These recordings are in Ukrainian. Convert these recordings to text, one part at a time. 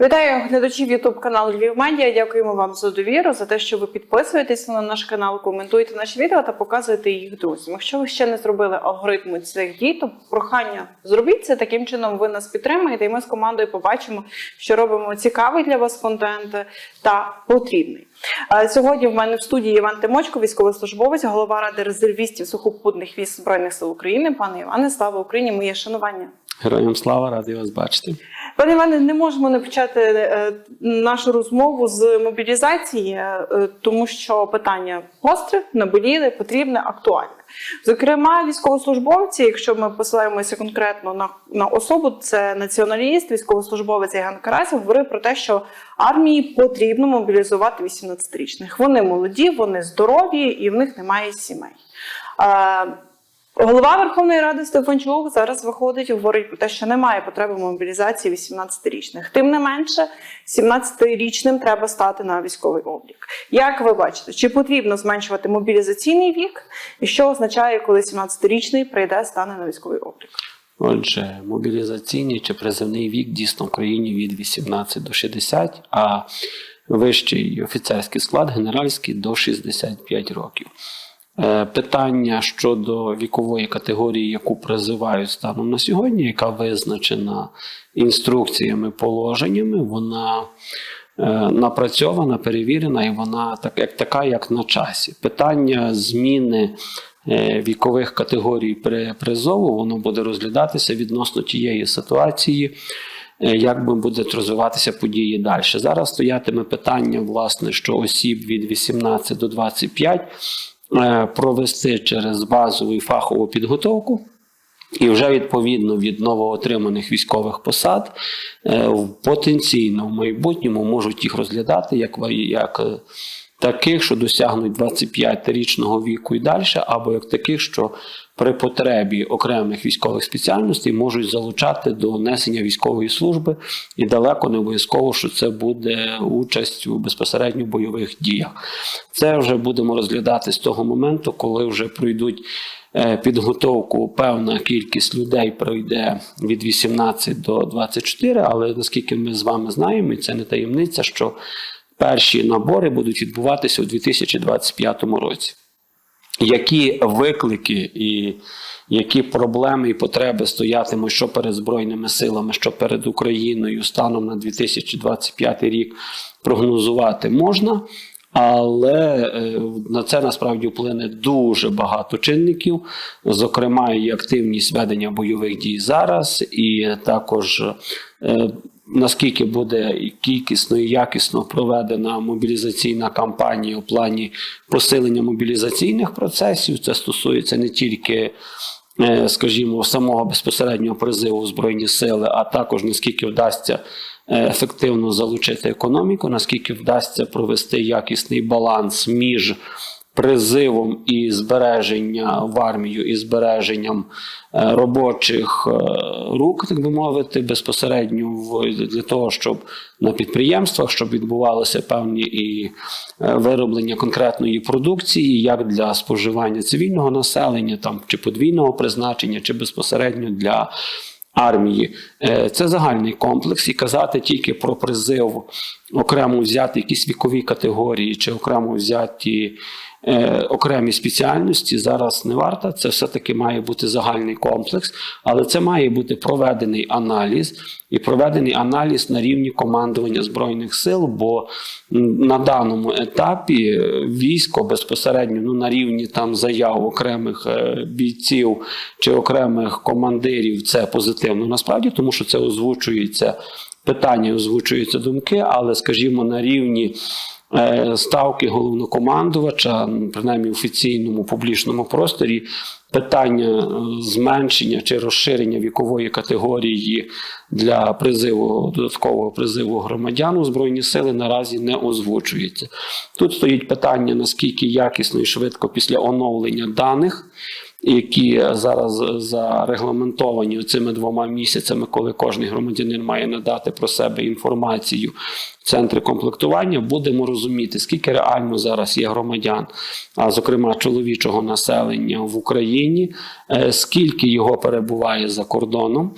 Вітаю глядачів Ютуб каналу Львів Медіа. Дякуємо вам за довіру, за те, що ви підписуєтесь на наш канал, коментуєте наші відео та показуєте їх друзям. Якщо ви ще не зробили алгоритми цих дій, то прохання зробіть це таким чином. Ви нас підтримаєте, і ми з командою побачимо, що робимо цікавий для вас контент та потрібний. Сьогодні в мене в студії Іван Тимочко, військовослужбовець, голова ради резервістів сухопутних військ збройних сил України. Пане Іване, слава Україні! Моє шанування. Героям слава, радий вас бачити. Пане Іване, не можемо не почати е, нашу розмову з мобілізації, е, тому що питання гостре, наболіле, потрібне, актуальне. Зокрема, військовослужбовці, якщо ми посилаємося конкретно на, на особу, це націоналіст, військовослужбовець Євген Карасів, говорив про те, що армії потрібно мобілізувати 18-річних. Вони молоді, вони здорові і в них немає сімей. Голова Верховної Ради Стефанчук зараз виходить і говорить про те, що немає потреби мобілізації 18-річних. Тим не менше, 17-річним треба стати на військовий облік. Як ви бачите, чи потрібно зменшувати мобілізаційний вік, і що означає, коли 17-річний прийде стане на військовий облік? Отже, мобілізаційний чи призивний вік дійсно в країні від 18 до 60, а вищий офіцерський склад генеральський до 65 років. Е, Питання щодо вікової категорії, яку призивають станом на сьогодні, яка визначена інструкціями, положеннями, вона е, напрацьована, перевірена, і вона так, як така, як на часі. Питання зміни е, вікових категорій при призову, воно буде розглядатися відносно тієї ситуації. Як би будуть розвиватися події далі? Зараз стоятиме питання, власне, що осіб від 18 до 25 е, провести через базову і фахову підготовку. І вже відповідно від новоотриманих військових посад е, потенційно в майбутньому можуть їх розглядати як, як е, таких, що досягнуть 25-річного віку і далі, або як таких, що при потребі окремих військових спеціальностей можуть залучати до несення військової служби, і далеко не обов'язково, що це буде участь у безпосередньо бойових діях. Це вже будемо розглядати з того моменту, коли вже пройдуть е, підготовку. Певна кількість людей пройде від 18 до 24, але наскільки ми з вами знаємо, і це не таємниця, що перші набори будуть відбуватися у 2025 році. Які виклики і які проблеми і потреби стоятимуть що перед Збройними силами, що перед Україною станом на 2025 рік прогнозувати можна, але е, на це насправді вплине дуже багато чинників, зокрема, і активність ведення бойових дій зараз, і також е, наскільки буде кількісно і якісно проведена мобілізаційна кампанія у плані посилення мобілізаційних процесів. Це стосується не тільки. е, Скажімо, самого безпосереднього призиву в Збройні сили, а також наскільки вдасться е, ефективно залучити економіку, наскільки вдасться провести якісний баланс між призивом і збереження в армію і збереженням е, робочих е, рук, так би мовити, безпосередньо в для того, щоб на підприємствах, щоб відбувалися певні і е, вироблення конкретної продукції, як для споживання цивільного населення, там чи подвійного призначення, чи безпосередньо для армії. Це загальний комплекс, і казати тільки про призив окремо взяти якісь вікові категорії чи окремо взяті окремі спеціальності зараз не варто. Це все-таки має бути загальний комплекс, але це має бути проведений аналіз і проведений аналіз на рівні командування Збройних сил, бо на даному етапі е, військо безпосередньо ну, на рівні там заяв окремих е, бійців чи окремих командирів це позитивно насправді, тому що це озвучується питання, озвучуються думки, але, скажімо, на рівні е, ставки головнокомандувача, принаймні офіційному публічному просторі, питання е, зменшення чи розширення вікової категорії для призиву додаткового призиву громадян у збройні сили наразі не озвучується. Тут стоїть питання наскільки якісно і швидко після оновлення даних які зараз зарегламентовані цими двома місяцями, коли кожен громадянин має надати про себе інформацію в центри комплектування, будемо розуміти, скільки реально зараз є громадян, а зокрема чоловічого населення в Україні, е, скільки його перебуває за кордоном.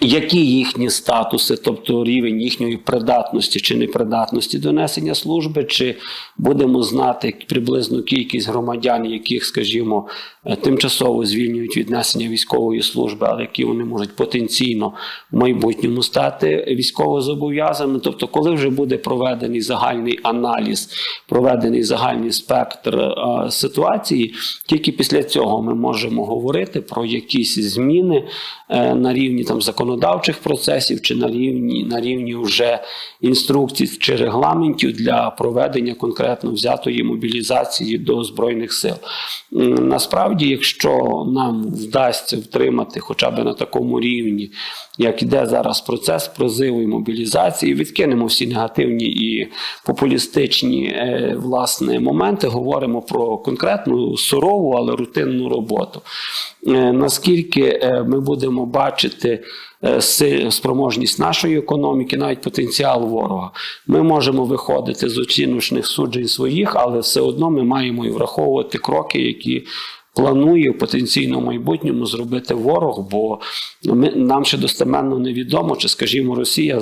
Які їхні статуси, тобто рівень їхньої придатності чи непридатності до несення служби, чи будемо знати приблизну кількість громадян, яких, скажімо, е, тимчасово звільнюють від несення військової служби, але які вони можуть потенційно в майбутньому стати військовозобов'язаними. Тобто, коли вже буде проведений загальний аналіз, проведений загальний спектр е, ситуації, тільки після цього ми можемо говорити про якісь зміни е, на рівні там законодавчих процесів чи на рівні на рівні вже інструкцій чи регламентів для проведення конкретно взятої мобілізації до збройних сил. Насправді, якщо нам вдасться втримати хоча б на такому рівні, як іде зараз процес призиву і мобілізації, відкинемо всі негативні і популістичні е, власне моменти, говоримо про конкретну сурову, але рутинну роботу. Е, наскільки е, ми будемо бачити спроможність нашої економіки, навіть потенціал ворога, ми можемо виходити з оціночних суджень своїх, але все одно ми маємо і враховувати кроки, які планує в потенційному майбутньому зробити ворог, бо ми, нам ще достеменно невідомо, чи, скажімо, Росія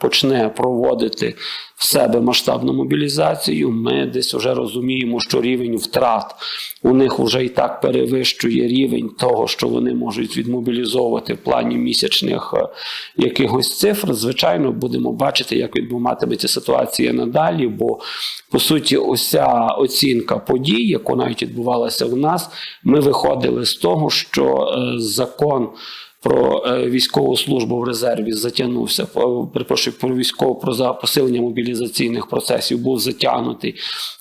почне проводити в себе масштабну мобілізацію. Ми десь вже розуміємо, що рівень втрат у них вже і так перевищує рівень того, що вони можуть відмобілізовувати в плані місячних е, якихось цифр. Звичайно, будемо бачити, як відбуватиметься ситуація надалі. Бо по суті, уся оцінка подій, яку навіть відбувалася у нас, ми виходили з того, що е, закон. Про е, військову службу в резерві затягнувся. Перепрошую, про військову про посилення мобілізаційних процесів був затягнутий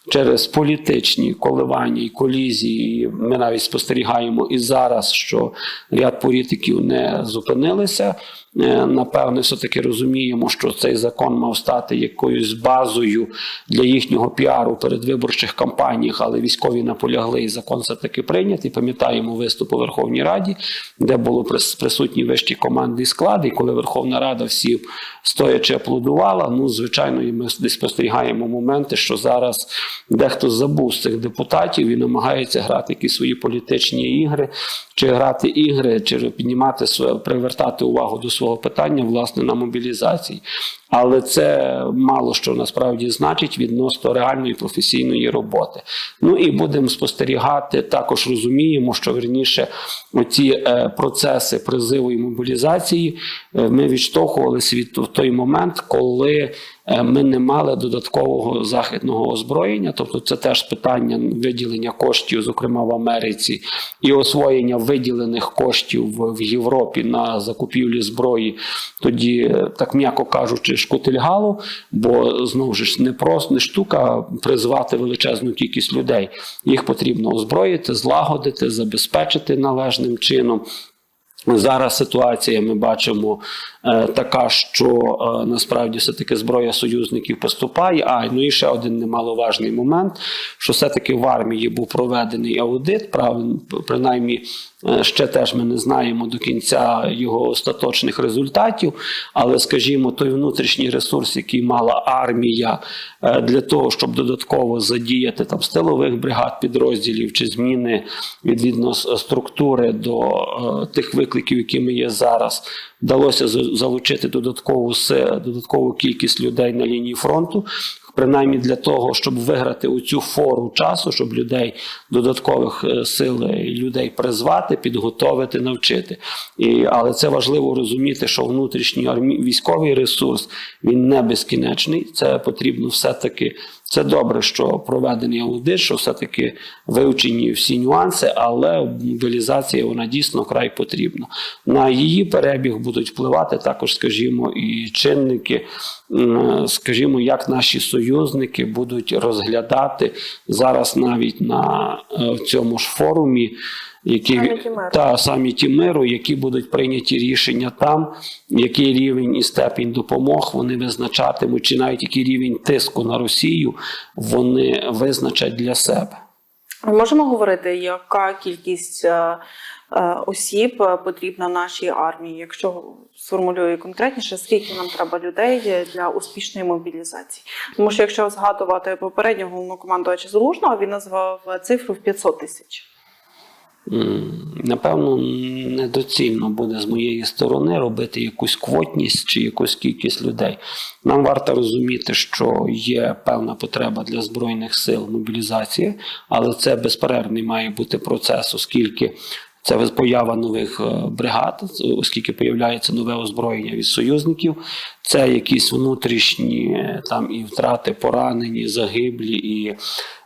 через політичні коливання і колізії. Ми навіть спостерігаємо і зараз, що ряд політиків не зупинилися. Е, Напевне, все таки розуміємо, що цей закон мав стати якоюсь базою для їхнього піару перед виборчих кампаніях, але військові наполягли, і закон все таки прийнятий. Пам'ятаємо виступ у Верховній Раді, де було прис- присутні вищі команди і склади. І коли Верховна Рада всі стоячи аплодувала, ну звичайно, і ми десь спостерігаємо моменти, що зараз дехто забув з цих депутатів і намагається грати якісь свої політичні ігри, чи грати ігри, чи піднімати своє, привертати увагу до свого питання власне на мобілізації. Але це мало що насправді значить відносно реальної професійної роботи. Ну і будемо спостерігати. Також розуміємо, що верніше оці е, процеси призиву і мобілізації е, ми відштовхувалися від в той момент, коли ми не мали додаткового західного озброєння. Тобто, це теж питання виділення коштів, зокрема в Америці, і освоєння виділених коштів в, Європі на закупівлі зброї. Тоді, е, так м'яко кажучи, шкутильгало, бо знову ж не просто не штука призвати величезну кількість людей. Їх потрібно озброїти, злагодити, забезпечити належним чином. Зараз ситуація ми бачимо е, така, що е, насправді все-таки зброя союзників поступає. А ну і ще один немаловажний момент, що все-таки в армії був проведений аудит, принаймні е, ще теж ми не знаємо до кінця його остаточних результатів. Але, скажімо, той внутрішній ресурс, який мала армія е, для того, щоб додатково задіяти там стилових бригад підрозділів чи зміни відповідно структури до е, тих викликів, якими є зараз, вдалося залучити додаткову додаткову кількість людей на лінії фронту. Принаймні для того, щоб виграти у цю фору часу, щоб людей додаткових е, сил людей призвати, підготовити, навчити. І, але це важливо розуміти, що внутрішній армі... військовий ресурс він не безкінечний. Це потрібно все-таки. Це добре, що проведений аудит, що все-таки вивчені всі нюанси, але мобілізація вона дійсно край потрібна. На її перебіг будуть впливати також, скажімо, і чинники, скажімо, як наші союзники будуть розглядати зараз навіть на е, цьому ж форумі. Які та саміті миру, які будуть прийняті рішення там, який рівень і степінь допомог вони визначатимуть, чи навіть який рівень тиску на Росію вони визначать для себе. Ми можемо говорити, яка кількість е, е, осіб потрібна нашій армії, якщо сформулюю конкретніше, скільки нам треба людей для успішної мобілізації? Тому що якщо згадувати попереднього головнокомандувача Залужного, він назвав цифру в 500 тисяч. Напевно, недоцільно буде з моєї сторони робити якусь квотність чи якусь кількість людей. Нам варто розуміти, що є певна потреба для збройних сил мобілізації, але це безперервний має бути процес, оскільки це поява нових е, бригад, оскільки появляється нове озброєння від союзників. Це якісь внутрішні там і втрати, поранені, загиблі, і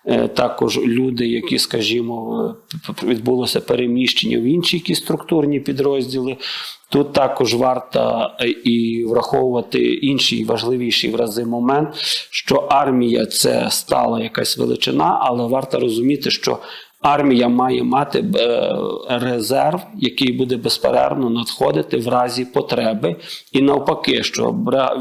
е, також люди, які, скажімо, е, відбулося переміщення в інші якісь структурні підрозділи. Тут також варто е, і враховувати інший важливіший в рази момент, що армія це стала якась величина, але варто розуміти, що армія має мати е, резерв, який буде безперервно надходити в разі потреби, і навпаки, що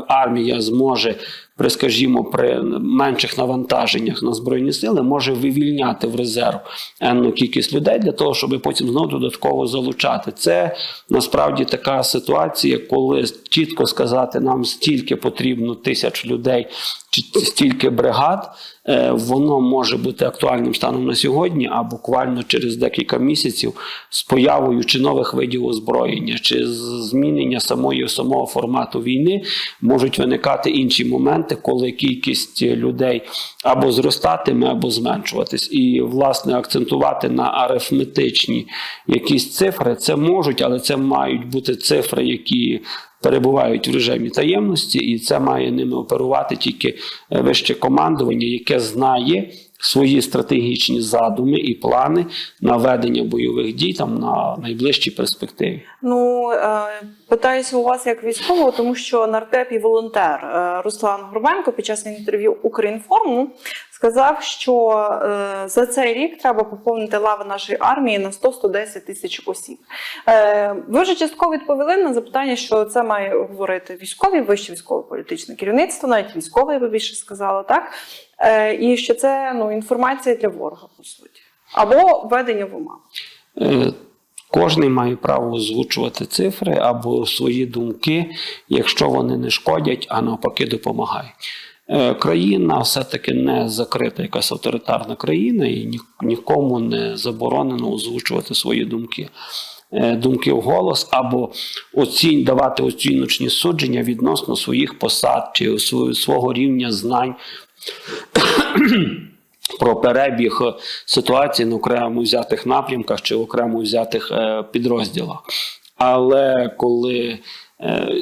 армія зможе. При, скажімо, при менших навантаженнях на збройні сили може вивільняти в резерв енну кількість людей для того, щоб потім знову додатково залучати. Це насправді така ситуація, коли чітко сказати, нам стільки потрібно тисяч людей чи стільки бригад, воно може бути актуальним станом на сьогодні, а буквально через декілька місяців з появою чи нових видів озброєння, чи змінення самої самого формату війни можуть виникати інші моменти, коли кількість людей або зростатиме, або зменшуватись. І власне акцентувати на арифметичні якісь цифри це можуть, але це мають бути цифри, які перебувають в режимі таємності, і це має ними оперувати тільки е, вище командування, яке знає свої стратегічні задуми і плани на ведення бойових дій там на найближчій перспективі. Ну е, питаюся у вас як військового, тому що нардеп і волонтер е, Руслан Горбенко під час інтерв'ю Українформу сказав, що е, за цей рік треба поповнити лави нашої армії на 100-110 тисяч осіб. Е, ви вже частково відповіли на запитання, що це має говорити військові, вище військово-політичне керівництво, навіть військове, я би більше сказала, так і що це ну інформація для ворога по суті, або введення в оману. Кожний має право озвучувати цифри або свої думки, якщо вони не шкодять, а навпаки допомагають. Е, Країна все-таки не закрита якась авторитарна країна, і ні- нікому не заборонено озвучувати свої думки. Е, Думки вголос або оцінь, давати оціночні судження відносно своїх посад чи свого рівня знань про перебіг ситуації на окремо взятих напрямках чи в окремо взятих е, підрозділах. Але коли е,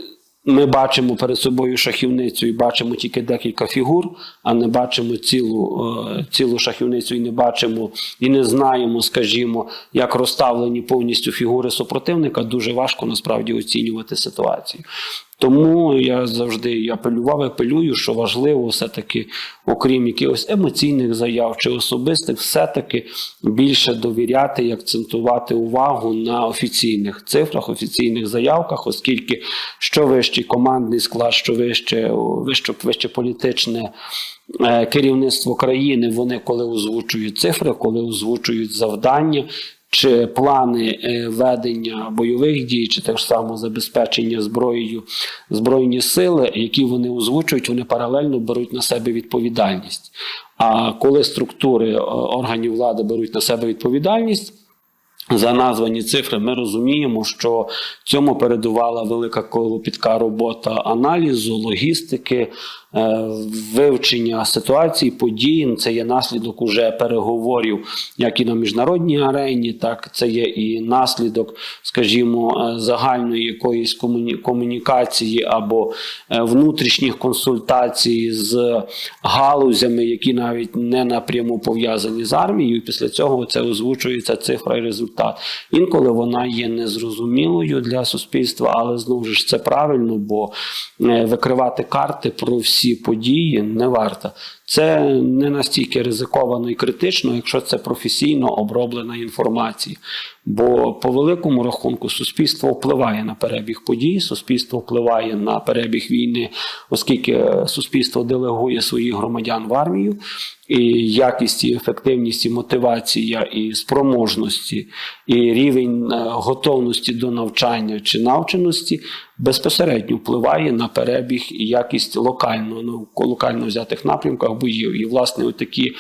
ми бачимо перед собою шахівницю і бачимо тільки декілька фігур, а не бачимо цілу, е, цілу шахівницю і не бачимо і не знаємо, скажімо, як розставлені повністю фігури супротивника, дуже важко насправді оцінювати ситуацію. Тому я завжди і апелював, і апелюю, що важливо все-таки, окрім якихось емоційних заяв чи особистих, все-таки більше довіряти і акцентувати увагу на офіційних цифрах, офіційних заявках, оскільки що вищий командний склад, що вище, вище, вище політичне е, керівництво країни, вони коли озвучують цифри, коли озвучують завдання. Чи плани е, ведення бойових дій, чи так само забезпечення зброєю збройні сили, які вони озвучують, вони паралельно беруть на себе відповідальність. А коли структури е, органів влади беруть на себе відповідальність. За названі цифри ми розуміємо, що цьому передувала велика колопітка робота аналізу, логістики, вивчення ситуації, подій. Це є наслідок уже переговорів, як і на міжнародній арені, так це є і наслідок, скажімо, е, загальної якоїсь комуні- комунікації або е, внутрішніх консультацій з галузями, які навіть не напряму пов'язані з армією. І після цього це озвучується цифра і результат. Інколи вона є незрозумілою для суспільства, але знову ж це правильно, бо е, викривати карти про всі події не варто. Це не настільки ризиковано і критично, якщо це професійно оброблена інформація. Бо по великому рахунку суспільство впливає на перебіг подій, суспільство впливає на перебіг війни, оскільки суспільство делегує своїх громадян в армію, і якість, і ефективність, і мотивація, і спроможності, і рівень е, готовності до навчання чи навченості безпосередньо впливає на перебіг і якість локально, ну, локально взятих напрямках боїв. І, власне, такі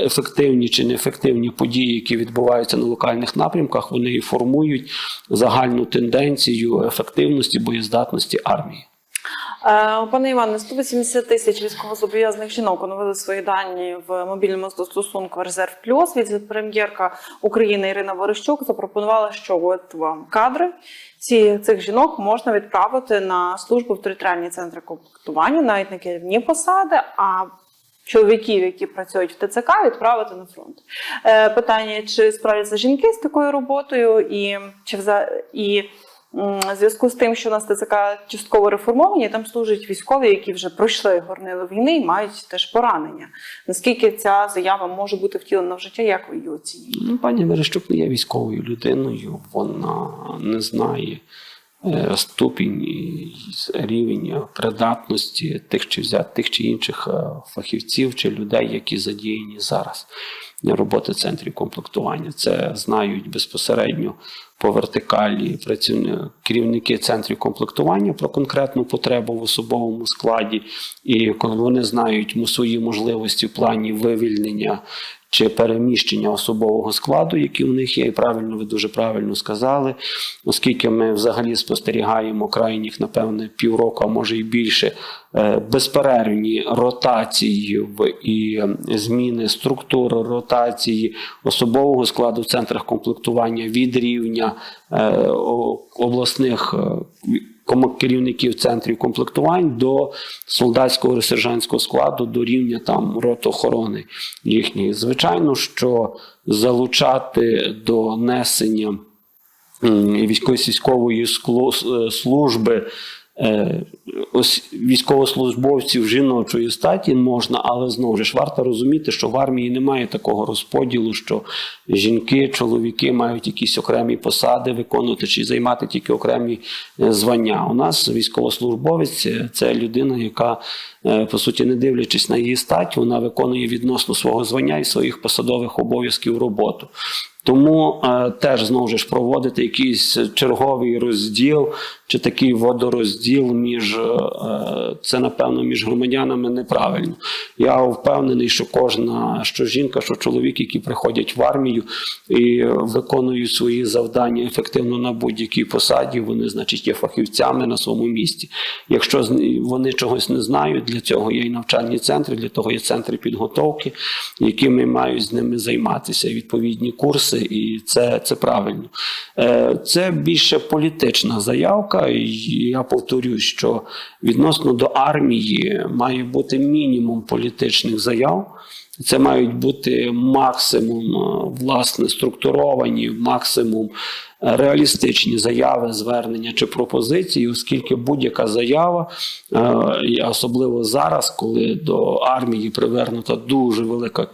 ефективні чи неефективні події, які відбуваються на локальних напрямках, вони формують загальну тенденцію ефективності боєздатності армії. Е, Пане Іване, 180 тисяч військовозобов'язаних жінок оновили свої дані в мобільному застосунку Резерв Плюс. Віце-прем'єрка України Ірина Верещук запропонувала, що от вам кадри ці цих жінок можна відправити на службу в територіальні центри комплектування, навіть на керівні посади. А чоловіків, які працюють в ТЦК, відправити на фронт. Е, питання: чи справляться жінки з такою роботою, і чи вза і в зв'язку з тим, що у нас ТЦК частково реформовані, там служать військові, які вже пройшли горнило війни і мають теж поранення. Наскільки ця заява може бути втілена в життя, як ви її оцінюєте? Ну, пані Верещук не є військовою людиною, вона не знає е, ступінь рівень придатності тих чи взяти тих чи інших е, фахівців чи людей, які задіяні зараз роботи центрів комплектування. Це знають безпосередньо по вертикалі керівники центрів комплектування про конкретну потребу в особовому складі, і коли вони знають свої можливості в плані вивільнення чи переміщення особового складу, які у них є, і правильно ви дуже правильно сказали, оскільки ми взагалі спостерігаємо крайніх, напевне, півроку, а може і більше, безперервні ротації і е, зміни структури ротації особового складу в центрах комплектування від рівня е, обласних. е, керівників центрів комплектувань до солдатського сержантського складу до рівня там рот охорони їхньої. Звичайно, що залучати до несення військово-сільськової е, служби е, ось військовослужбовців жіночої статі можна, але знову ж варто розуміти, що в армії немає такого розподілу, що жінки, чоловіки мають якісь окремі посади виконувати чи займати тільки окремі е, звання. У нас військовослужбовець е, це людина, яка е, по суті, не дивлячись на її стать, вона виконує відносно свого звання і своїх посадових обов'язків роботу. Тому е, теж знову ж проводити якийсь черговий розділ чи такий водорозділ між е, це, напевно, між громадянами неправильно. Я впевнений, що кожна що жінка, що чоловік, які приходять в армію і виконують свої завдання ефективно на будь-якій посаді, вони, значить, є фахівцями на своєму місці. Якщо вони чогось не знають, для цього є і навчальні центри, для того є центри підготовки, якими мають з ними займатися, відповідні курси, і це, це правильно. Е, Це більше політична заявка, і я повторюю, що відносно до армії має бути мінімум політичних заяв. Це мають бути максимум е, власне структуровані, максимум е, реалістичні заяви, звернення чи пропозиції, оскільки будь-яка заява, е, особливо зараз, коли до армії привернута дуже велика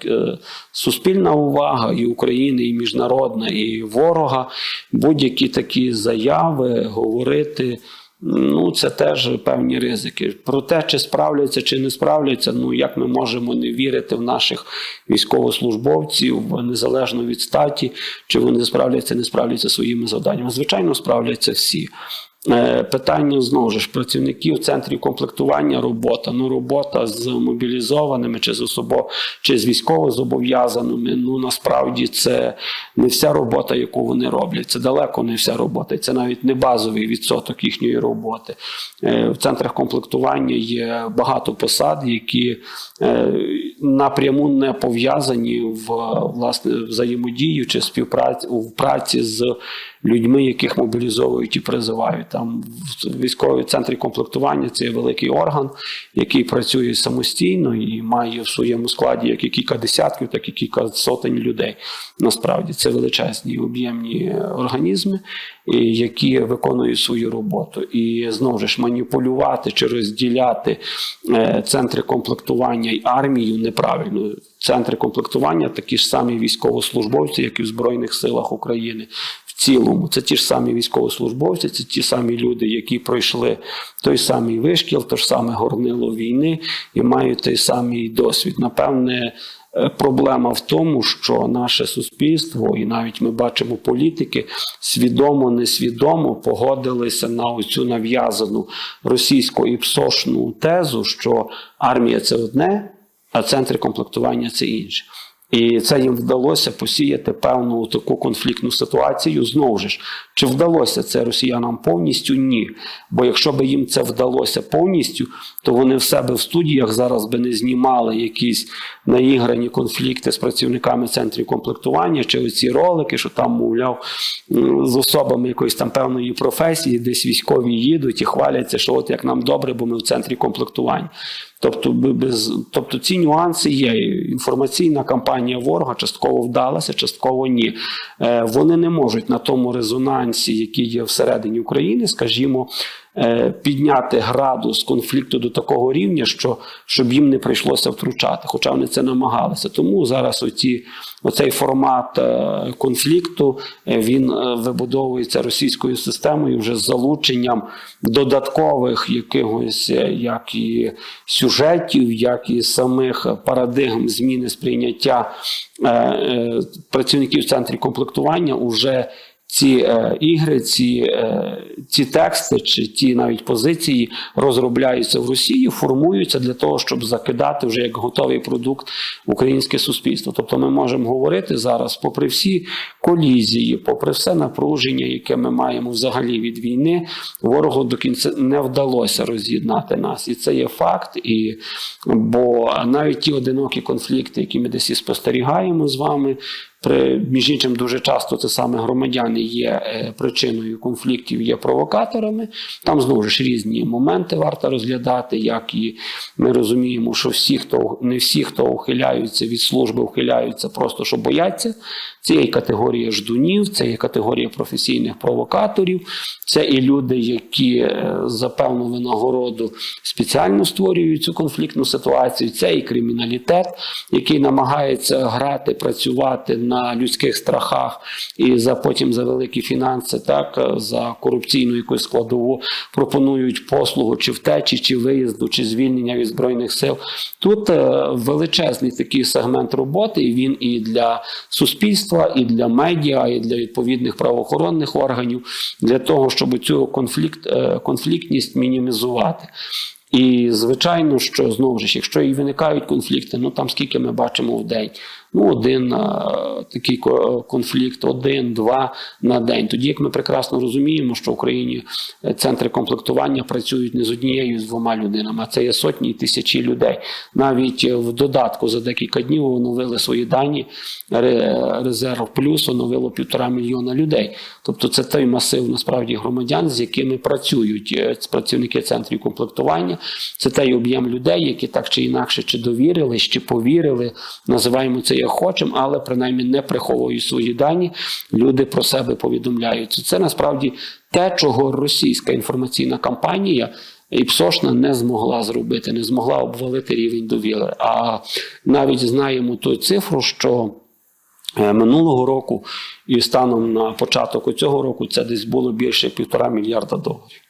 суспільна увага і України, і міжнародна, і ворога, будь-які такі заяви говорити. Ну, це теж певні ризики. Про те, чи справляться, чи не справляться, ну як ми можемо не вірити в наших військовослужбовців, незалежно від статі, чи вони справляться, не справляться своїми завданнями. Звичайно, справляться всі. Е, Питання знову ж працівників центрів комплектування робота. Ну, робота з мобілізованими чи з особо чи з військовозобов'язаними. Ну насправді це не вся робота, яку вони роблять. Це далеко не вся робота. Це навіть не базовий відсоток їхньої роботи. Е, В центрах комплектування є багато посад, які е, напряму не пов'язані в власне взаємодію чи співпраці в праці з людьми, яких мобілізовують і призивають. Там в військовій центрі комплектування це великий орган, який працює самостійно і має в своєму складі як і кілька десятків, так і кілька сотень людей. Насправді це величезні об'ємні організми, які виконують свою роботу. І знову ж маніпулювати чи розділяти е, центри комплектування і армію неправильно. Центри комплектування такі ж самі військовослужбовці, як і в Збройних силах України. Цілому це ті ж самі військовослужбовці, це ті самі люди, які пройшли той самий вишкіл, те ж саме горнило війни і мають той самий досвід. Напевне, Е, Проблема в тому, що наше суспільство, і навіть ми бачимо політики, свідомо, несвідомо погодилися на оцю нав'язану російсько іпсошну тезу, що армія це одне, а центри комплектування це інше. І це їм вдалося посіяти певну таку конфліктну ситуацію. Знову ж, чи вдалося це росіянам повністю? Ні. Бо якщо б їм це вдалося повністю, то вони в себе в студіях зараз би не знімали якісь наіграні конфлікти з працівниками центрів комплектування, чи оці ролики, що там, мовляв, з особами якоїсь там певної професії, десь військові їдуть і хваляться, що от як нам добре, бо ми в центрі комплектування. Тобто, без, тобто ці нюанси є. Інформаційна кампанія ворога частково вдалася, частково ні. Е, вони не можуть на тому резонансі, який є всередині України, скажімо, підняти градус конфлікту до такого рівня, що щоб їм не прийшлося втручати, хоча вони це намагалися. Тому зараз оці, оцей формат е, конфлікту е, він е, вибудовується російською системою вже з залученням додаткових якихось е, як і сюжетів, як і самих парадигм зміни сприйняття е, е, працівників в центрі комплектування уже ці е, ігри, ці, е, ці тексти чи ті навіть позиції розробляються в Росії, формуються для того, щоб закидати вже як готовий продукт українське суспільство. Тобто ми можемо говорити зараз, попри всі колізії, попри все напруження, яке ми маємо взагалі від війни, ворогу до кінця не вдалося роз'єднати нас, і це є факт. І бо навіть ті одинокі конфлікти, які ми десь і спостерігаємо з вами. При між іншим, дуже часто це саме громадяни є е, причиною конфліктів, є провокаторами. Там знову ж різні моменти варто розглядати, як і ми розуміємо, що всі, хто не всі, хто ухиляються від служби, ухиляються просто що бояться. Це є категорія ждунів, це є категорія професійних провокаторів, це і люди, які е, за певну винагороду спеціально створюють цю конфліктну ситуацію. Це і криміналітет, який намагається грати, працювати на людських страхах і за потім за великі фінанси, так за корупційну якусь складову пропонують послугу чи втечі, чи виїзду, чи звільнення від збройних сил. Тут е, величезний такий сегмент роботи, і він і для суспільства, і для медіа, і для відповідних правоохоронних органів, для того, щоб цю конфлікт, е, конфліктність мінімізувати. І звичайно, що знову ж, якщо і виникають конфлікти, ну там скільки ми бачимо в день. Ну, один такий конфлікт, один, два на день. Тоді як ми прекрасно розуміємо, що в Україні е, центри комплектування працюють не з однією, з двома людинами, а це є сотні і тисячі людей. Навіть е, в додатку за декілька днів оновили свої дані. Резерв плюс оновило півтора мільйона людей. Тобто, це той масив насправді громадян, з якими працюють е, працівники центрів комплектування. Це той об'єм людей, які так чи інакше чи довірили, чи повірили, називаємо це як хочемо, але принаймні не приховують свої дані. Люди про себе повідомляють. Це насправді те, чого російська інформаційна кампанія. Іпсошна не змогла зробити, не змогла обвалити рівень довіри. А навіть знаємо ту цифру, що е, минулого року і станом на початок цього року це десь було більше півтора мільярда доларів.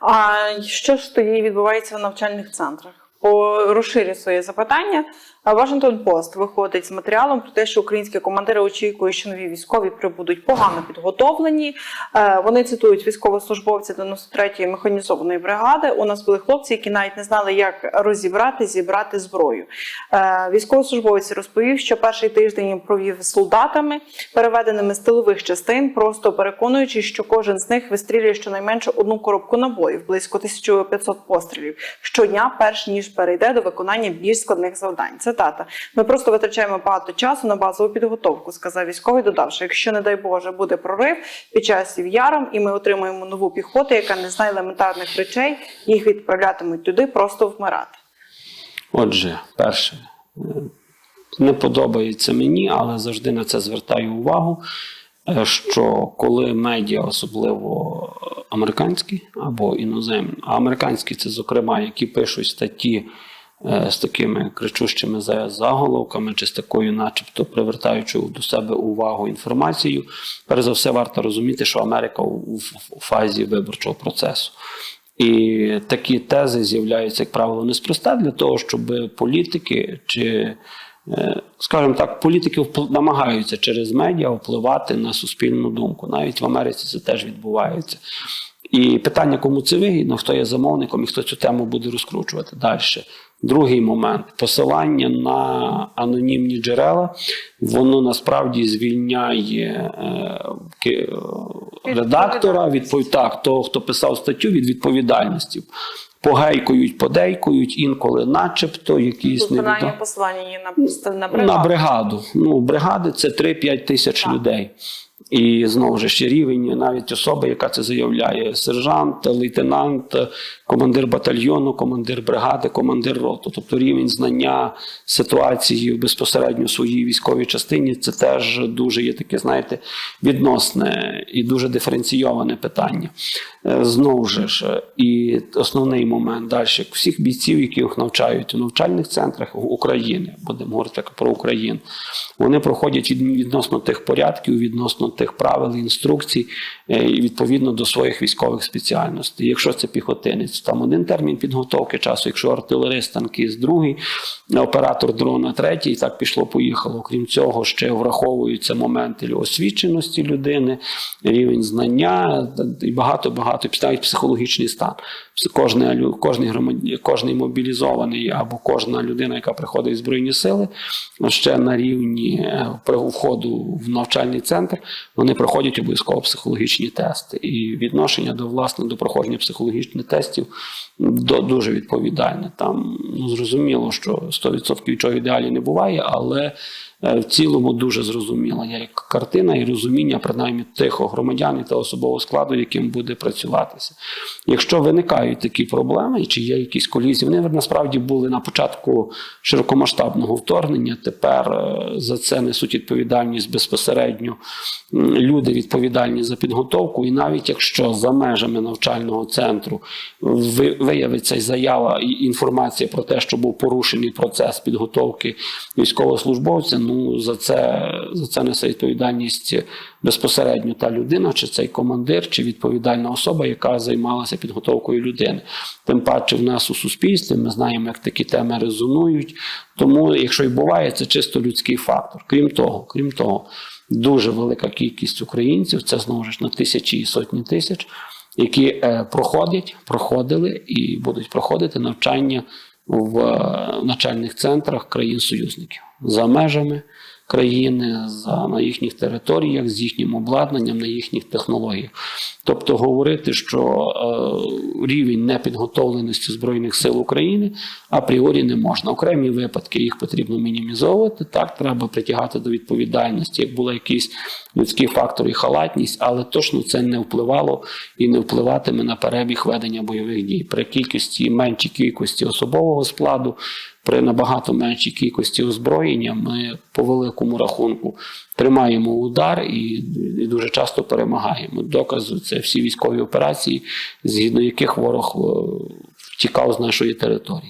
А що ж тоді відбувається в навчальних центрах? По розширю своє запитання. Вашингтон Пост виходить з матеріалом про те, що українські командири очікують, що нові військові прибудуть погано підготовлені. Е, Вони цитують військовослужбовця 93-ї механізованої бригади. У нас були хлопці, які навіть не знали, як розібрати, зібрати зброю. Е, Військовослужбовець розповів, що перший тиждень провів з солдатами, переведеними з тилових частин, просто переконуючи, що кожен з них вистрілює щонайменше одну коробку набоїв, близько 1500 пострілів щодня, перш ніж перейде до виконання більш складних завдань. Цитата: ми просто витрачаємо багато часу на базову підготовку, сказав військовий, додавши, якщо не дай Боже буде прорив під час яром, і ми отримаємо нову піхоту, яка не знає елементарних речей, їх відправлятимуть туди просто вмирати. Отже, перше, не подобається мені, але завжди на це звертаю увагу. е, Що коли медіа, особливо американські або іноземні, а американські це, зокрема, які пишуть статті з такими кричущими заголовками, чи з такою, начебто, привертаючи до себе увагу інформацією, перш за все, варто розуміти, що Америка у, фазі виборчого процесу. І такі тези з'являються, як правило, неспроста для того, щоб політики чи е, скажімо так, політики намагаються через медіа впливати на суспільну думку. Навіть в Америці це теж відбувається. І питання, кому це вигідно, хто є замовником і хто цю тему буде розкручувати далі. Другий момент посилання на анонімні джерела, воно насправді звільняє е, е, редактора, відпов... так, того, хто писав статтю від відповідальності. Погейкують, подейкують, інколи, начебто, якісь невідомі. послання є на, на На бригаду. бригаду. Ну, бригади це 3-5 тисяч Так. людей. І знову ж ще рівень навіть особи, яка це заявляє: сержант, лейтенант, командир батальйону, командир бригади, командир роту. Тобто рівень знання ситуації безпосередньо своїй військовій частині це теж дуже є таке, знаєте, відносне і дуже диференційоване питання. Е, Знову ж, і основний момент далі всіх бійців, яких навчають у навчальних центрах України, будемо говорити про Україну, вони проходять відносно тих порядків, відносно тих правил, інструкцій, е, відповідно до своїх військових спеціальностей. Якщо це піхотинець, там один термін підготовки часу, якщо артилерист танкіст, другий, оператор дрона, третій, і так пішло, поїхало. Крім цього, ще враховуються моменти освіченості людини, рівень знання і багато багато навіть психологічний стан. Кожний, громадян, кожний мобілізований або кожна людина, яка приходить в Збройні сили, ще на рівні е, входу в навчальний центр, вони проходять обов'язково психологічні тести. І відношення до власне до проходження психологічних тестів дуже відповідальне. Там ну, зрозуміло, що 100% нічого ідеалі не буває, але е, в цілому дуже зрозуміла як картина і розуміння, принаймні тих громадян та особового складу, яким буде працюватися. Якщо виникають такі проблеми, чи є якісь колізії, вони насправді були на початку широкомасштабного вторгнення. Тепер е, за це несуть відповідальність безпосередньо люди відповідальні за підготовку. І навіть якщо за межами навчального центру виявиться заява і інформація про те, що був порушений процес підготовки військовослужбовця, ну за це за це несе відповідальність безпосередньо та людина, чи цей командир, чи відповідальна особа, яка займалася підготовкою людини. Тим паче в нас у суспільстві ми знаємо, як такі теми резонують. Тому, якщо і буває, це чисто людський фактор. Крім того, крім того, дуже велика кількість українців, це знову ж на тисячі і сотні тисяч, які е, проходять, проходили і будуть проходити навчання в е, навчальних центрах країн-союзників. За межами країни, за, на їхніх територіях, з їхнім обладнанням, на їхніх технологіях. Тобто говорити, що е, рівень непідготовленості Збройних сил України апріорі не можна. Окремі випадки їх потрібно мінімізовувати. Так, треба притягати до відповідальності, як були якісь людські фактори і халатність, але точно це не впливало і не впливатиме на перебіг ведення бойових дій. При кількості меншій кількості особового складу, при набагато меншій кількості озброєння, ми по великому рахунку тримаємо удар і, і дуже часто перемагаємо. Доказу це всі військові операції, згідно яких ворог е, втікав з нашої території.